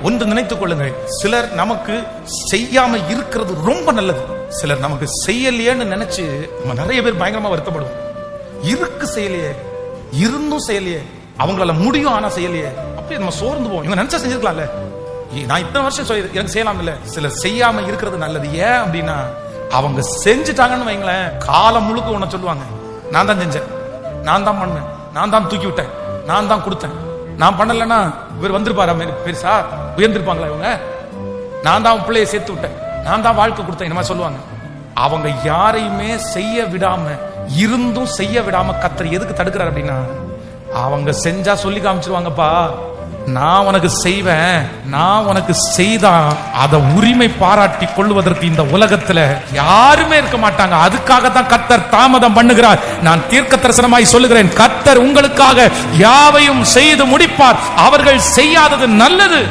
ஒன்று நினைத்துக் கொள்ளுங்கள். சிலர் நமக்கு செய்யாம இருக்கிறது ரொம்ப நல்லது. சிலர் நமக்கு செய்யலையேன்னு நினைச்சு நம்ம நிறைய பேர் பயங்கரமா வருத்தப்படுவோம். இருக்கு செய்யலையே இருந்தும் செய்யலையே அவங்களால முடியும் ஆனா செய்யலையே அப்படி நம்ம சோர்ந்து போவோம். இவங்க நினைச்சா செஞ்சிருக்கலாம்ல. நான் இத்தனை வருஷம் சொல்லி- எனக்கு செய்யலாம் இல்ல சிலர் செய்யாம இருக்கிறது நல்லது. ஏன் அப்படின்னா அவங்க செஞ்சுட்டாங்கன்னு வைங்களேன் காலம் முழுக்க உன்னை சொல்லுவாங்க. நான் தான் செஞ்சேன். நான் தான் பண்ணேன். நான் தான் தூக்கி விட்டேன். நான் தான் கொடுத்தேன். நான் பண்ணலன்னா இவர் வந்திருப்பாரா பெருசா? உயர்ந்திருப்பாங்களா இவங்க? நான் தான் பிள்ளைய சேர்த்து விட்டேன். நான் தான் வாழ்க்கை கொடுத்தேன் இந்த மாதிரி சொல்லுவாங்க. அவங்க யாரையுமே செய்ய விடாம இருந்தும் செய்ய விடாம கத்தர் எதுக்கு தடுக்கிறார் அப்படின்னா அவங்க செஞ்சா சொல்லி காமிச்சிருவாங்கப்பா. நான் உனக்கு செய்வேன் நான் உனக்கு செய்தா அதை உரிமை பாராட்டி கொள்வதற்கு இந்த உலகத்துல யாருமே இருக்க மாட்டாங்க. அதுக்காக தான் கத்தர் தாமதம் பண்ணுகிறார். நான் தீர்க்க தரிசனமாய் சொல்லுகிறேன் கத்தர் உங்களுக்காக யாவையும் செய்து முடிப்பார். அவர்கள் செய்யாதது நல்லது.